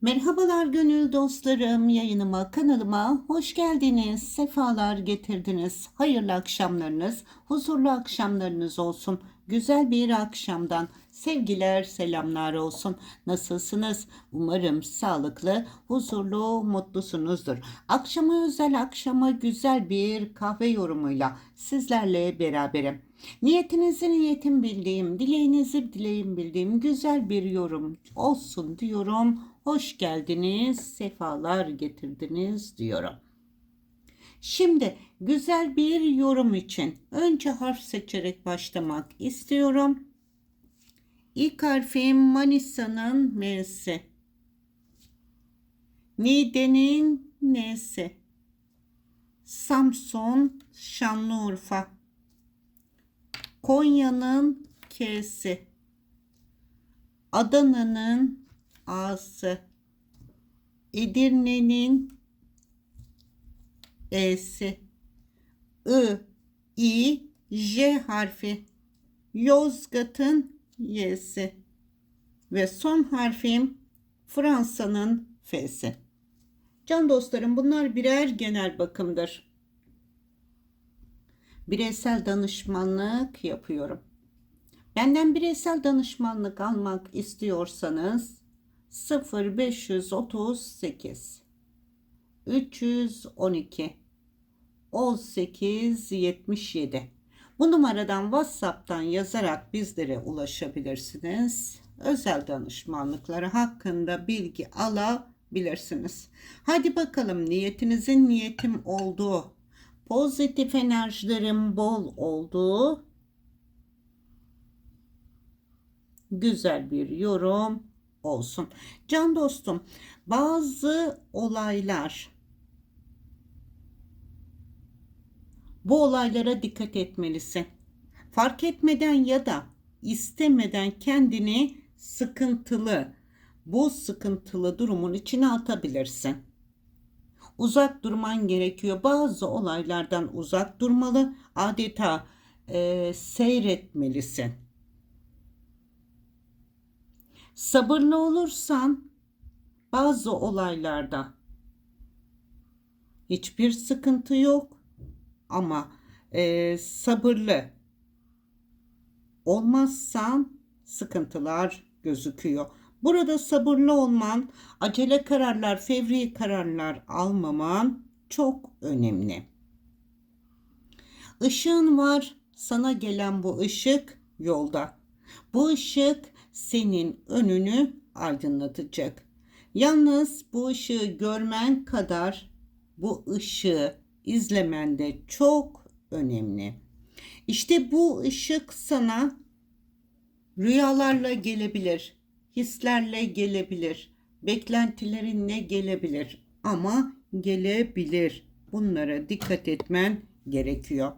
Merhabalar gönül dostlarım, yayınıma, kanalıma hoş geldiniz, sefalar getirdiniz. Hayırlı akşamlarınız, huzurlu akşamlarınız olsun. Güzel bir akşamdan sevgiler, selamlar olsun. Nasılsınız? Umarım sağlıklı, huzurlu, mutlusunuzdur. Akşama özel akşama güzel bir kahve yorumuyla sizlerle beraberim. Niyetinizi niyetim bildiğim, dileğinizi dileğim bildiğim güzel bir yorum olsun diyorum. Hoş geldiniz, sefalar getirdiniz diyorum. Şimdi güzel bir yorum için önce harf seçerek başlamak istiyorum. İlk harfim Manisa'nın M'si. Niğde'nin N'si. Samsun, Şanlıurfa. Konya'nın K'si. Adana'nın A'sı. Edirne'nin E'si. I, I, J harfi. Yozgat'ın Y'si. Ve son harfim Fransa'nın F'si. Can dostlarım bunlar birer genel bakımdır. Bireysel danışmanlık yapıyorum. Benden bireysel danışmanlık almak istiyorsanız 0538 312 18 77 bu numaradan WhatsApp'tan yazarak bizlere ulaşabilirsiniz. Özel danışmanlıkları hakkında bilgi alabilirsiniz. Hadi bakalım niyetinizin niyetim olduğu, pozitif enerjilerin bol olduğu güzel bir yorum olsun. Can dostum, bazı olaylar bu olaylara dikkat etmelisin. Fark etmeden ya da istemeden kendini sıkıntılı, bu sıkıntılı durumun içine atabilirsin. Uzak durman gerekiyor. Bazı olaylardan uzak durmalı. Adeta e, seyretmelisin. Sabırlı olursan bazı olaylarda hiçbir sıkıntı yok ama e, sabırlı olmazsan sıkıntılar gözüküyor. Burada sabırlı olman, acele kararlar, fevri kararlar almaman çok önemli. Işığın var, sana gelen bu ışık yolda. Bu ışık senin önünü aydınlatacak. Yalnız bu ışığı görmen kadar bu ışığı izlemen de çok önemli. İşte bu ışık sana rüyalarla gelebilir, hislerle gelebilir, beklentilerinle gelebilir ama gelebilir. Bunlara dikkat etmen gerekiyor.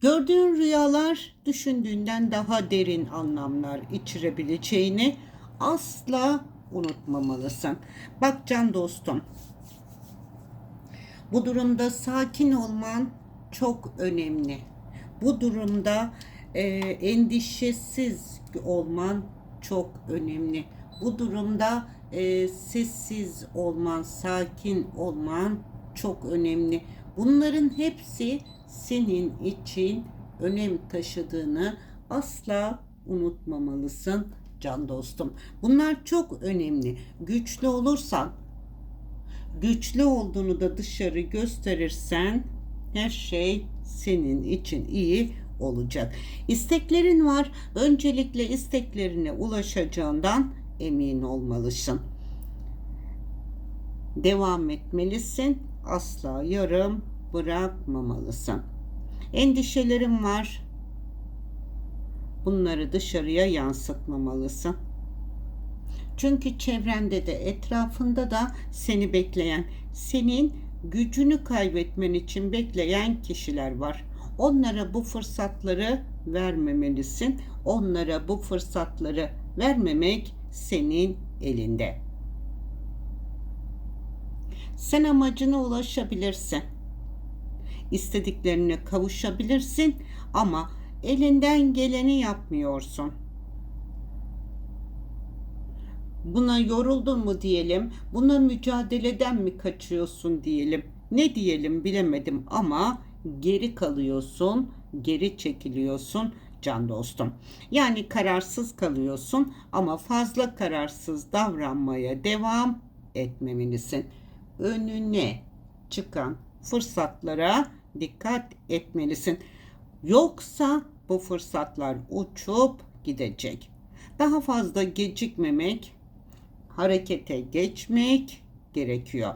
Gördüğün rüyalar düşündüğünden daha derin anlamlar içirebileceğini asla unutmamalısın. Bak can dostum. Bu durumda sakin olman çok önemli. Bu durumda e, endişesiz olman çok önemli. Bu durumda e, sessiz olman, sakin olman çok önemli. Bunların hepsi senin için önem taşıdığını asla unutmamalısın can dostum. Bunlar çok önemli. Güçlü olursan, güçlü olduğunu da dışarı gösterirsen her şey senin için iyi olacak. İsteklerin var. Öncelikle isteklerine ulaşacağından emin olmalısın. Devam etmelisin. Asla yarım bırakmamalısın. Endişelerin var. Bunları dışarıya yansıtmamalısın. Çünkü çevrende de etrafında da seni bekleyen, senin gücünü kaybetmen için bekleyen kişiler var. Onlara bu fırsatları vermemelisin. Onlara bu fırsatları vermemek senin elinde. Sen amacına ulaşabilirsin. İstediklerine kavuşabilirsin ama elinden geleni yapmıyorsun. Buna yoruldun mu diyelim, buna mücadeleden mi kaçıyorsun diyelim. Ne diyelim bilemedim ama geri kalıyorsun, geri çekiliyorsun can dostum. Yani kararsız kalıyorsun ama fazla kararsız davranmaya devam etmemelisin. Önüne çıkan fırsatlara dikkat etmelisin. Yoksa bu fırsatlar uçup gidecek. Daha fazla gecikmemek, harekete geçmek gerekiyor.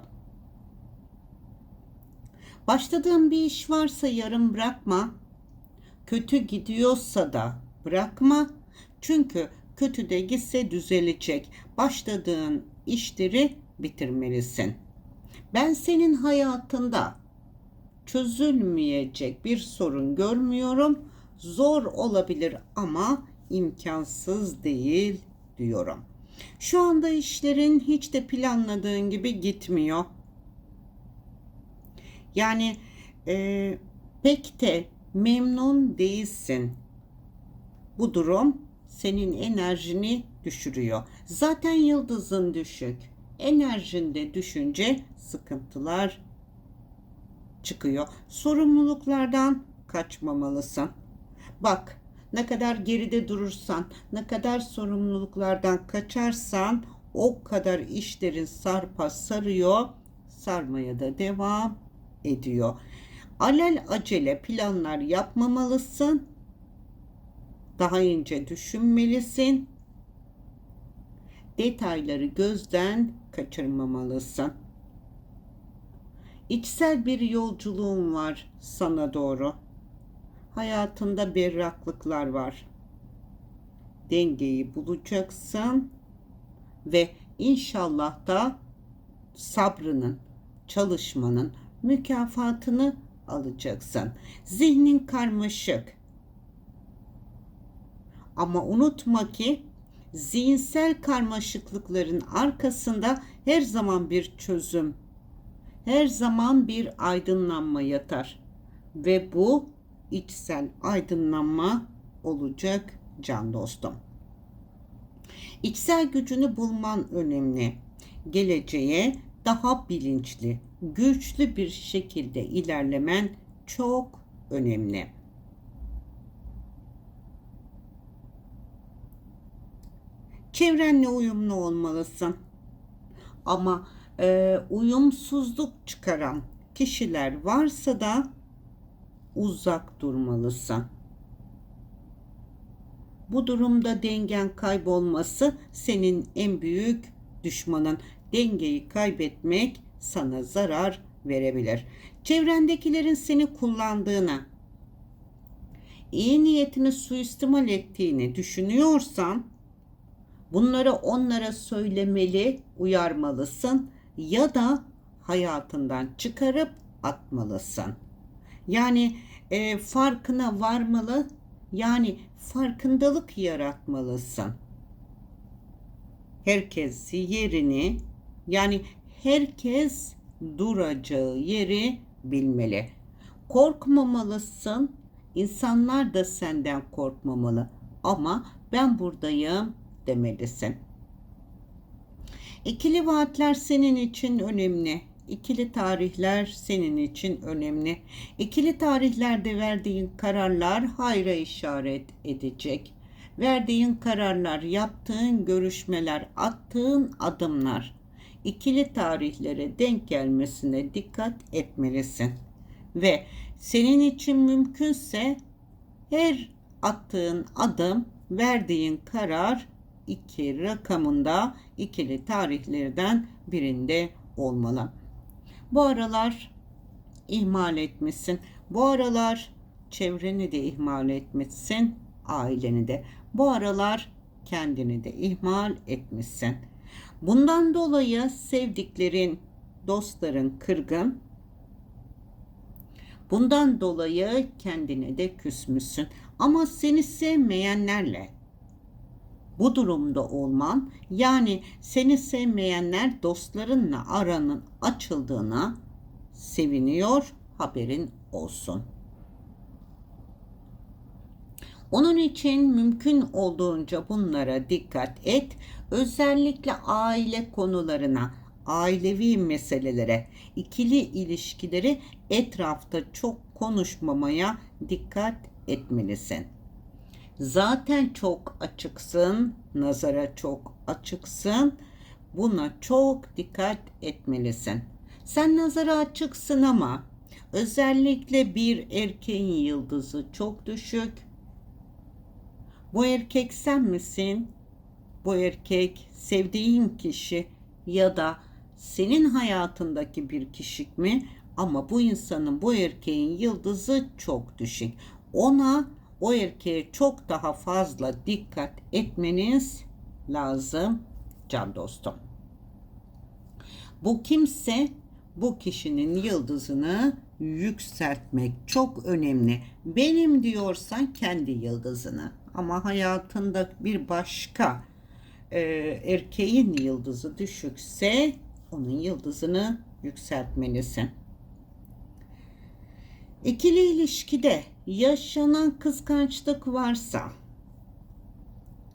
Başladığın bir iş varsa yarım bırakma. Kötü gidiyorsa da bırakma. Çünkü kötü de gitse düzelecek. Başladığın işleri bitirmelisin. Ben senin hayatında çözülmeyecek bir sorun görmüyorum. Zor olabilir ama imkansız değil diyorum. Şu anda işlerin hiç de planladığın gibi gitmiyor. Yani e, pek de memnun değilsin. Bu durum senin enerjini düşürüyor. Zaten yıldızın düşük. Enerjinde düşünce sıkıntılar çıkıyor. Sorumluluklardan kaçmamalısın. Bak ne kadar geride durursan, ne kadar sorumluluklardan kaçarsan o kadar işlerin sarpa sarıyor, sarmaya da devam ediyor. Alel acele planlar yapmamalısın. Daha ince düşünmelisin. Detayları gözden kaçırmamalısın. İçsel bir yolculuğum var sana doğru. Hayatında berraklıklar var. Dengeyi bulacaksın ve inşallah da sabrının, çalışmanın mükafatını alacaksın. Zihnin karmaşık. Ama unutma ki zihinsel karmaşıklıkların arkasında her zaman bir çözüm, her zaman bir aydınlanma yatar. Ve bu içsel aydınlanma olacak can dostum. İçsel gücünü bulman önemli. Geleceğe daha bilinçli, güçlü bir şekilde ilerlemen çok önemli. Çevrenle uyumlu olmalısın. Ama e, uyumsuzluk çıkaran kişiler varsa da uzak durmalısın. Bu durumda dengen kaybolması senin en büyük düşmanın. Dengeyi kaybetmek sana zarar verebilir. Çevrendekilerin seni kullandığını, iyi niyetini suistimal ettiğini düşünüyorsan bunları onlara söylemeli, uyarmalısın ya da hayatından çıkarıp atmalısın. Yani e, farkına varmalı, yani farkındalık yaratmalısın. Herkes yerini yani herkes duracağı yeri bilmeli. Korkmamalısın. İnsanlar da senden korkmamalı. Ama ben buradayım demelisin. İkili vaatler senin için önemli. İkili tarihler senin için önemli. İkili tarihlerde verdiğin kararlar hayra işaret edecek. Verdiğin kararlar, yaptığın görüşmeler, attığın adımlar ikili tarihlere denk gelmesine dikkat etmelisin. Ve senin için mümkünse her attığın adım, verdiğin karar iki rakamında ikili tarihlerden birinde olmalı. Bu aralar ihmal etmişsin. Bu aralar çevreni de ihmal etmişsin, aileni de. Bu aralar kendini de ihmal etmişsin. Bundan dolayı sevdiklerin, dostların kırgın. Bundan dolayı kendine de küsmüşsün. Ama seni sevmeyenlerle bu durumda olman yani seni sevmeyenler dostlarınla aranın açıldığına seviniyor haberin olsun. Onun için mümkün olduğunca bunlara dikkat et. Özellikle aile konularına, ailevi meselelere, ikili ilişkileri etrafta çok konuşmamaya dikkat etmelisin. Zaten çok açıksın, nazara çok açıksın. Buna çok dikkat etmelisin. Sen nazara açıksın ama özellikle bir erkeğin yıldızı çok düşük. Bu erkek sen misin? Bu erkek sevdiğin kişi ya da senin hayatındaki bir kişi mi? Ama bu insanın, bu erkeğin yıldızı çok düşük. Ona, o erkeğe çok daha fazla dikkat etmeniz lazım can dostum. Bu kimse bu kişinin yıldızını yükseltmek çok önemli. Benim diyorsan kendi yıldızını ama hayatında bir başka e, erkeğin yıldızı düşükse onun yıldızını yükseltmelisin. İkili ilişkide yaşanan kıskançlık varsa,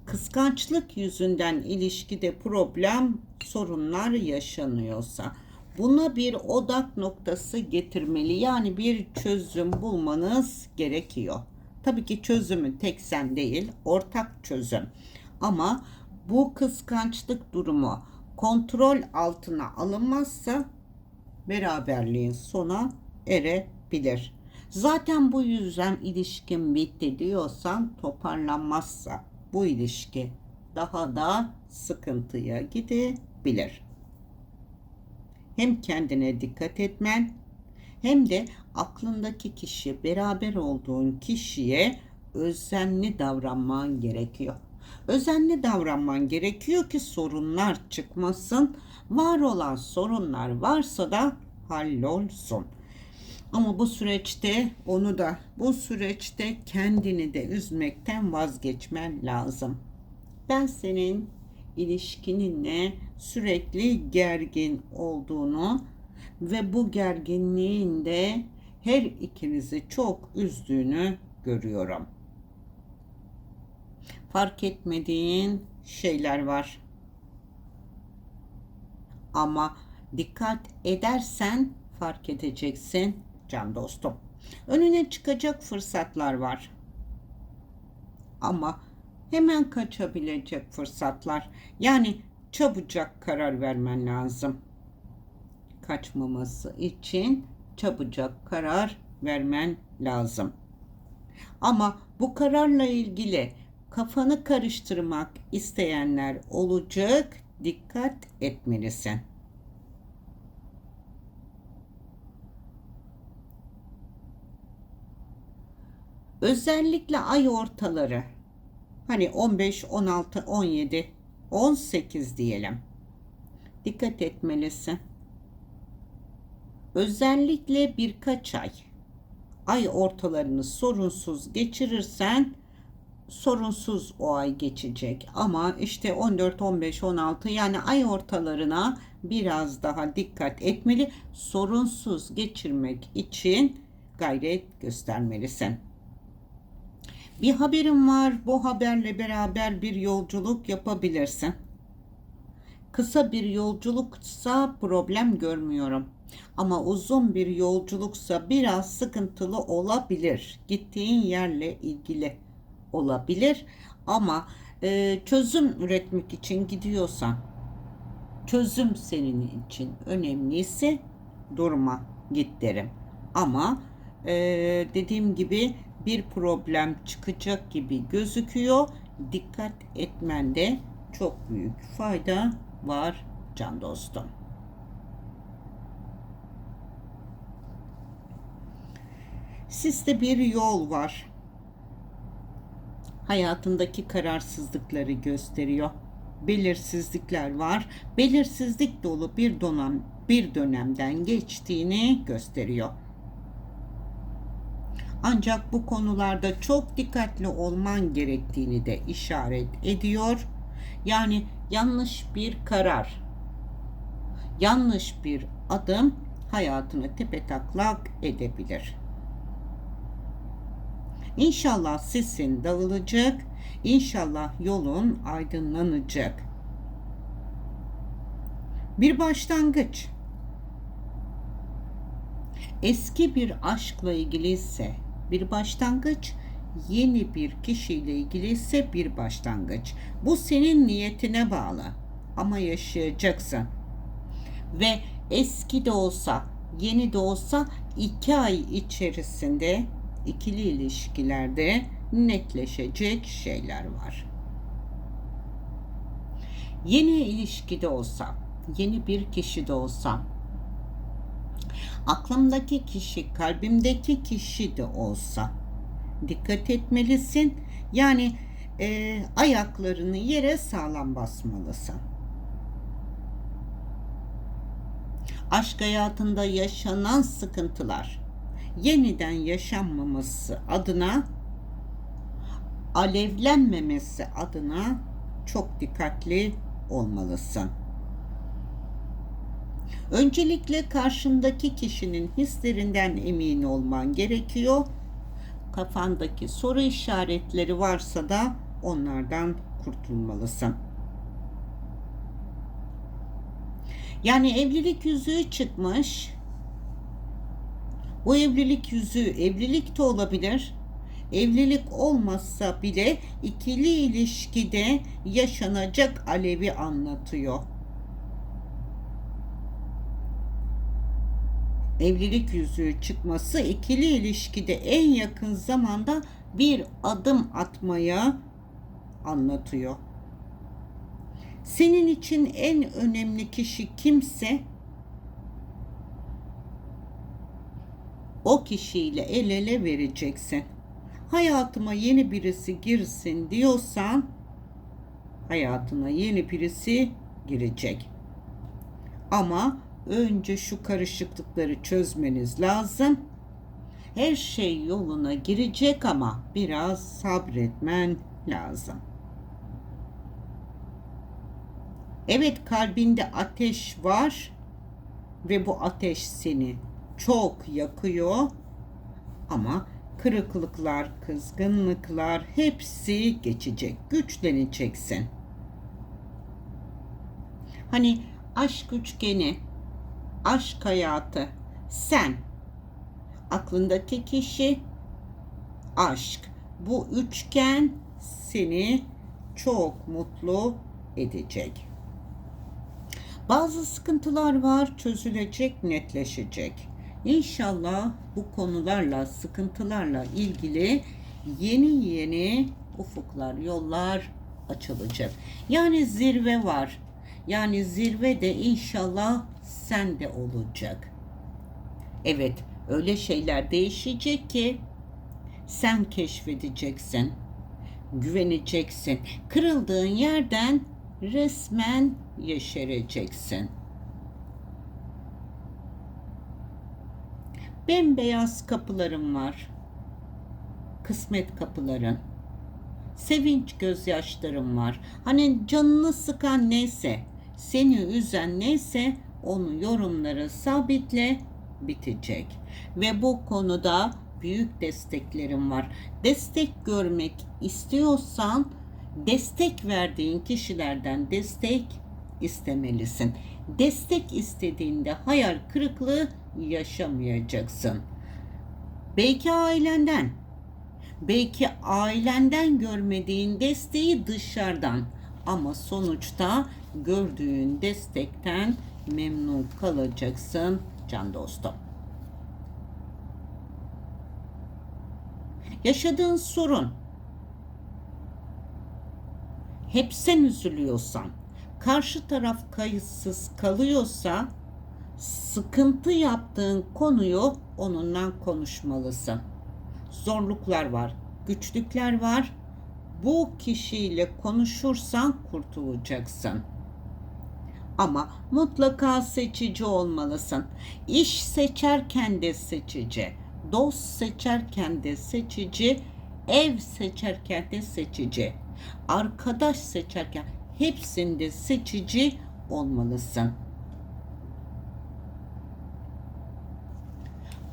kıskançlık yüzünden ilişkide problem, sorunlar yaşanıyorsa, buna bir odak noktası getirmeli. Yani bir çözüm bulmanız gerekiyor. Tabii ki çözümü tek sen değil, ortak çözüm. Ama bu kıskançlık durumu kontrol altına alınmazsa beraberliğin sona erebilir. Zaten bu yüzden ilişkin bitti diyorsan toparlanmazsa bu ilişki daha da sıkıntıya gidebilir. Hem kendine dikkat etmen hem de aklındaki kişi, beraber olduğun kişiye özenli davranman gerekiyor. Özenli davranman gerekiyor ki sorunlar çıkmasın. Var olan sorunlar varsa da hallolsun. Ama bu süreçte onu da bu süreçte kendini de üzmekten vazgeçmen lazım. Ben senin ilişkininle sürekli gergin olduğunu ve bu gerginliğin de her ikinizi çok üzdüğünü görüyorum. Fark etmediğin şeyler var. Ama dikkat edersen fark edeceksin can dostum. Önüne çıkacak fırsatlar var. Ama hemen kaçabilecek fırsatlar. Yani çabucak karar vermen lazım. Kaçmaması için çabucak karar vermen lazım. Ama bu kararla ilgili kafanı karıştırmak isteyenler olacak. Dikkat etmelisin. Özellikle ay ortaları hani 15, 16, 17, 18 diyelim. Dikkat etmelisin. Özellikle birkaç ay ay ortalarını sorunsuz geçirirsen sorunsuz o ay geçecek. Ama işte 14, 15, 16 yani ay ortalarına biraz daha dikkat etmeli. Sorunsuz geçirmek için gayret göstermelisin. Bir haberim var. Bu haberle beraber bir yolculuk yapabilirsin. Kısa bir yolculuksa problem görmüyorum. Ama uzun bir yolculuksa biraz sıkıntılı olabilir. Gittiğin yerle ilgili olabilir. Ama e, çözüm üretmek için gidiyorsan, çözüm senin için önemliyse durma, git derim. Ama e, dediğim gibi bir problem çıkacak gibi gözüküyor. Dikkat etmende çok büyük fayda var can dostum. Sizde bir yol var. Hayatındaki kararsızlıkları gösteriyor. Belirsizlikler var. Belirsizlik dolu bir dönem bir dönemden geçtiğini gösteriyor. Ancak bu konularda çok dikkatli olman gerektiğini de işaret ediyor. Yani yanlış bir karar, yanlış bir adım hayatını tepe taklak edebilir. İnşallah sesin dağılacak. İnşallah yolun aydınlanacak. Bir başlangıç. Eski bir aşkla ilgili ise bir başlangıç, yeni bir kişiyle ilgili ise bir başlangıç. Bu senin niyetine bağlı ama yaşayacaksın. Ve eski de olsa, yeni de olsa iki ay içerisinde ikili ilişkilerde netleşecek şeyler var. Yeni ilişkide olsa, yeni bir kişi de olsa, aklımdaki kişi, kalbimdeki kişi de olsa dikkat etmelisin. Yani e, ayaklarını yere sağlam basmalısın. Aşk hayatında yaşanan sıkıntılar yeniden yaşanmaması adına alevlenmemesi adına çok dikkatli olmalısın. Öncelikle karşındaki kişinin hislerinden emin olman gerekiyor. Kafandaki soru işaretleri varsa da onlardan kurtulmalısın. Yani evlilik yüzüğü çıkmış. Bu evlilik yüzüğü evlilik de olabilir. Evlilik olmazsa bile ikili ilişkide yaşanacak alevi anlatıyor. evlilik yüzüğü çıkması ikili ilişkide en yakın zamanda bir adım atmaya anlatıyor. Senin için en önemli kişi kimse o kişiyle el ele vereceksin. Hayatıma yeni birisi girsin diyorsan hayatına yeni birisi girecek. Ama önce şu karışıklıkları çözmeniz lazım. Her şey yoluna girecek ama biraz sabretmen lazım. Evet kalbinde ateş var ve bu ateş seni çok yakıyor ama kırıklıklar, kızgınlıklar hepsi geçecek. Güçleneceksin. Hani aşk üçgeni aşk hayatı, sen, aklındaki kişi, aşk. Bu üçgen seni çok mutlu edecek. Bazı sıkıntılar var, çözülecek, netleşecek. İnşallah bu konularla, sıkıntılarla ilgili yeni yeni ufuklar, yollar açılacak. Yani zirve var. Yani zirve de inşallah sen de olacak. Evet, öyle şeyler değişecek ki sen keşfedeceksin. Güveneceksin. Kırıldığın yerden resmen yeşereceksin. Bembeyaz kapılarım var. Kısmet kapıların. Sevinç gözyaşlarım var. Hani canını sıkan neyse, seni üzen neyse onu yorumlara sabitle bitecek. Ve bu konuda büyük desteklerim var. Destek görmek istiyorsan destek verdiğin kişilerden destek istemelisin. Destek istediğinde hayal kırıklığı yaşamayacaksın. Belki ailenden, belki ailenden görmediğin desteği dışarıdan ama sonuçta gördüğün destekten memnun kalacaksın can dostum. Yaşadığın sorun hep sen üzülüyorsan, karşı taraf kayıtsız kalıyorsa sıkıntı yaptığın konuyu onunla konuşmalısın. Zorluklar var, güçlükler var. Bu kişiyle konuşursan kurtulacaksın.'' Ama mutlaka seçici olmalısın. İş seçerken de seçici, dost seçerken de seçici, ev seçerken de seçici, arkadaş seçerken hepsinde seçici olmalısın.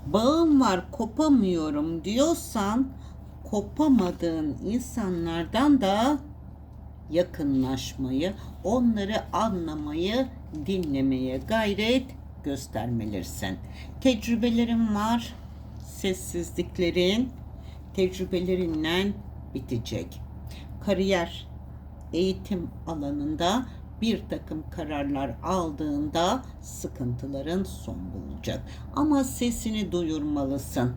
Bağım var kopamıyorum diyorsan kopamadığın insanlardan da yakınlaşmayı, onları anlamayı, dinlemeye gayret göstermelisin. Tecrübelerin var, sessizliklerin tecrübelerinden bitecek. Kariyer, eğitim alanında bir takım kararlar aldığında sıkıntıların son bulacak. Ama sesini duyurmalısın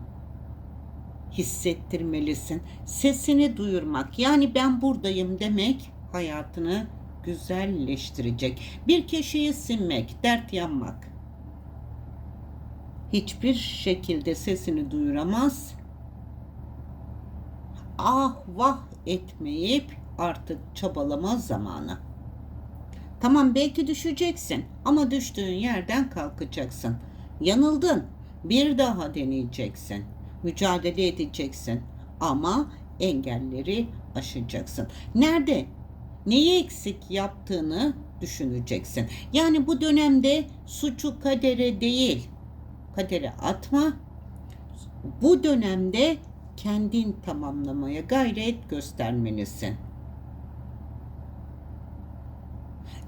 hissettirmelisin. Sesini duyurmak yani ben buradayım demek hayatını güzelleştirecek. Bir köşeye sinmek, dert yanmak. Hiçbir şekilde sesini duyuramaz. Ah vah etmeyip artık çabalama zamanı. Tamam belki düşeceksin ama düştüğün yerden kalkacaksın. Yanıldın. Bir daha deneyeceksin. Mücadele edeceksin ama engelleri aşacaksın. Nerede? Neyi eksik yaptığını düşüneceksin. Yani bu dönemde suçu kadere değil, kadere atma. Bu dönemde kendin tamamlamaya gayret göstermelisin.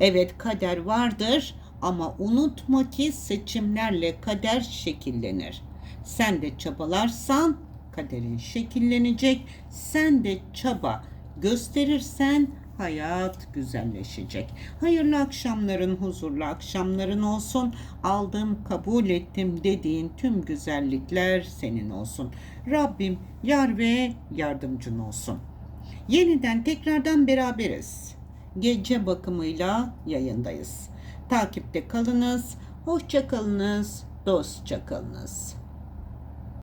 Evet kader vardır ama unutma ki seçimlerle kader şekillenir. Sen de çabalarsan kaderin şekillenecek. Sen de çaba gösterirsen hayat güzelleşecek. Hayırlı akşamların, huzurlu akşamların olsun. Aldım, kabul ettim dediğin tüm güzellikler senin olsun. Rabbim yar ve yardımcın olsun. Yeniden tekrardan beraberiz. Gece bakımıyla yayındayız. Takipte kalınız, hoşça kalınız, dostça kalınız.